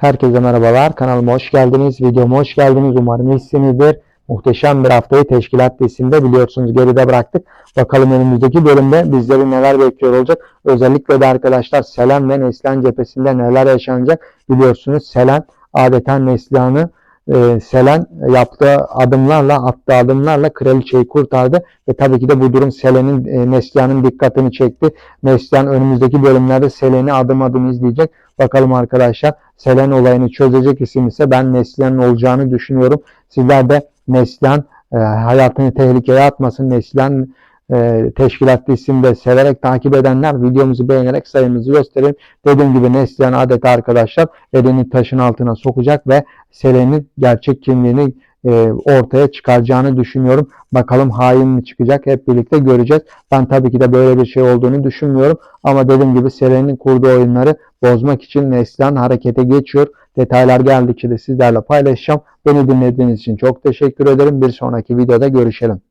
Herkese merhabalar. Kanalıma hoş geldiniz. Videoma hoş geldiniz. Umarım iyisinizdir. Muhteşem bir haftayı teşkilat dizisinde biliyorsunuz geride bıraktık. Bakalım önümüzdeki bölümde bizleri neler bekliyor olacak. Özellikle de arkadaşlar Selen ve Neslihan cephesinde neler yaşanacak biliyorsunuz. Selen adeta Neslihan'ı e, Selen yaptığı adımlarla, attığı adımlarla kraliçeyi kurtardı. Ve tabii ki de bu durum Selen'in, e, Neslihan'ın dikkatini çekti. Neslihan önümüzdeki bölümlerde Selen'i adım adım izleyecek. Bakalım arkadaşlar Selen olayını çözecek isim ise ben Neslihan'ın olacağını düşünüyorum. Sizler de Neslihan e, hayatını tehlikeye atmasın. Neslihan e, teşkilat dizisinde severek takip edenler videomuzu beğenerek sayımızı gösterin. Dediğim gibi Neslihan adeta arkadaşlar elini taşın altına sokacak ve Selen'in gerçek kimliğini e, ortaya çıkaracağını düşünüyorum. Bakalım hain mi çıkacak hep birlikte göreceğiz. Ben tabii ki de böyle bir şey olduğunu düşünmüyorum. Ama dediğim gibi Selen'in kurduğu oyunları bozmak için Neslihan harekete geçiyor. Detaylar geldikçe de sizlerle paylaşacağım. Beni dinlediğiniz için çok teşekkür ederim. Bir sonraki videoda görüşelim.